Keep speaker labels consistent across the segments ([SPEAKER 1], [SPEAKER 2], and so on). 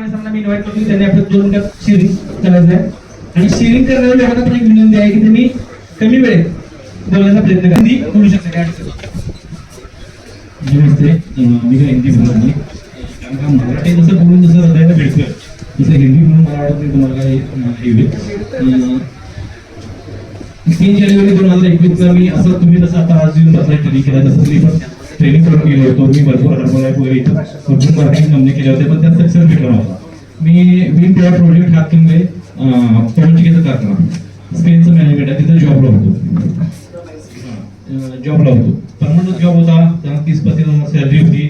[SPEAKER 1] मी invite करतो त्यांनी आपल्या दोन मिनिटात शेअरिंग करायचं आहे आणि शेअरिंग करणाऱ्या लोकांना पण एक विनंती आहे की त्यांनी कमी वेळेत बोलण्याचा प्रयत्न करा हिंदी बोलू शकता काय
[SPEAKER 2] नमस्ते मी काय हिंदी बोलत नाही कारण का मराठी जसं बोलून जसं हृदयाला भेटतं तसं हिंदी बोलून मला वाटत नाही तुम्हाला काय हे होईल तीन जानेवारी दोन हजार एकवीसचा मी असं तुम्ही जसं आता आज येऊन बसला ट्रेनिंग केला तसं मी पण ट्रेनिंग करून केली होतो. मी भरपूर हरभरा वगैरे इथं भरपूर मार्केटिंग कंपनी केल्या होत्या पण त्यात सक्सेस भेटला नव्हता. मी विन प्लॉट प्रोजेक्ट हात केले पवनचिकेचं कारखाना स्पेनचं मॅनेजमेंट आहे तिथं जॉबला होतो. जॉबला होतो. परमनंट जॉब होता त्यांना तीस पस्तीस हजार सॅलरी होती.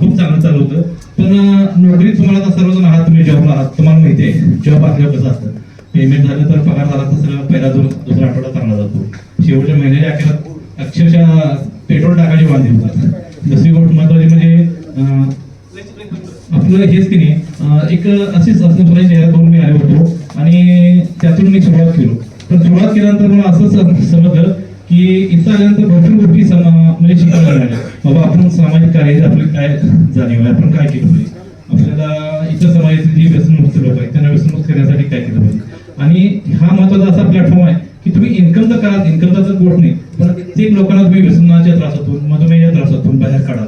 [SPEAKER 2] खूप चांगलं चालू होतं. पण अं, नोकरीत तुम्हाला आता सर्वजण आहात तुम्ही जॉबला आहात तुम्हाला माहिती आहे जॉब असल्यावर कसं असतं? पेमेंट झालं तर पगार झाला तर सगळं पहिला दोन दुसरा आठवडा चांगला जातो. शेवटच्या महिन्याच्या अखेरात अक्षरशः पेट्रोल टाकायचे वाद होतात दुसरी गोष्ट महत्वाची म्हणजे आपल्याला आपलं हेच की नाही एक अशीच असं जाहिरात बघून मी आलो होतो आणि त्यातून मी सुरुवात केलो. पण सुरुवात केल्यानंतर मला असं समजलं की इथं आल्यानंतर भरपूर गोष्टी म्हणजे शिकायला मिळाल्या. बाबा आपण सामाजिक कार्य आपली काय जाणीव आहे आपण काय केलं पाहिजे? आपल्याला इतर समाजातील जी व्यसनमुक्त लोक आहेत त्यांना व्यसनमुक्त करण्यासाठी काय केलं पाहिजे आणि हा महत्त्वाचा असा प्लॅटफॉर्म आहे की तुम्ही इन्कम गोठ गोष्ट नाही. पण प्रत्येक लोकांना तुम्ही व्यसनाच्या त्रासातून मधुमेहाच्या त्रासातून बाहेर काढा.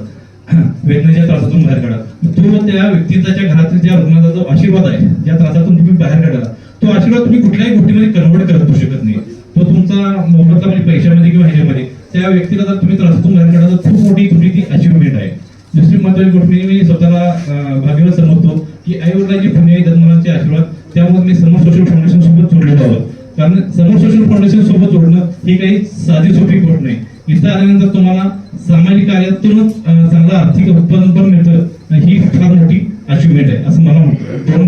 [SPEAKER 2] वेदनेच्या त्रासातून बाहेर काढा. तो त्या व्यक्तीचा घरातील ज्या रुग्णाचा जो आशीर्वाद आहे ज्या त्रासातून तुम्ही बाहेर काढा. तो आशीर्वाद तुम्ही कुठल्याही गोष्टीमध्ये कन्वर्ट करत होऊ शकत नाही. तो तुमचा मोबदला म्हणजे पैशामध्ये किंवा ह्याच्यामध्ये. त्या व्यक्तीला जर तुम्ही त्रासातून बाहेर काढा तर खूप मोठी तुमची ती अचिव्हमेंट आहे. दुसरी महत्वाची गोष्ट म्हणजे मी स्वतःला अं, भाग्यवान समजतो की आई वडिलांची पुण्य जन्मनाचे आशीर्वाद. त्यामुळे मी समर सोशल फाउंडेशन सोबत जोडलेलो आहोत. कारण समर सोशल फाउंडेशन सोबत जोडणं ही काही साधी सोपी गोष्ट नाही. इथं आल्यानंतर तुम्हाला सामाजिक कार्यातूनच चांगलं आर्थिक उत्पादन पण मिळतं. ही फार मोठी अचिव्हमेंट आहे असं मला म्हणतो म्हणत